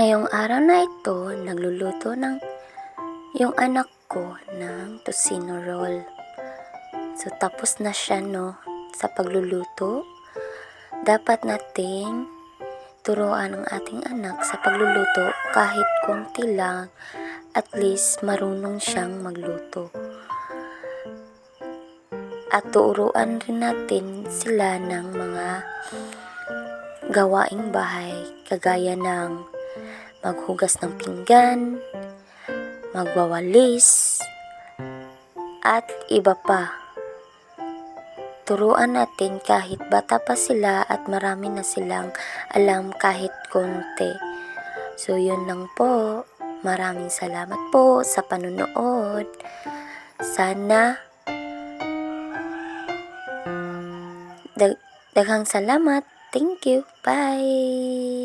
Ngayong araw na ito, nagluluto ng yung anak ko ng tocino roll. So, tapos na siya, no, sa pagluluto. Dapat nating turuan ang ating anak sa pagluluto kahit konti lang, at least marunong siyang magluto. At turuan rin natin sila ng mga gawaing bahay kagaya ng maghugas ng pinggan, magwawalis, at iba pa. Turuan natin kahit bata pa sila at marami na silang alam kahit konti. So yun lang po. Maraming salamat po sa panunood. Sana dag daghang salamat. Thank you. Bye.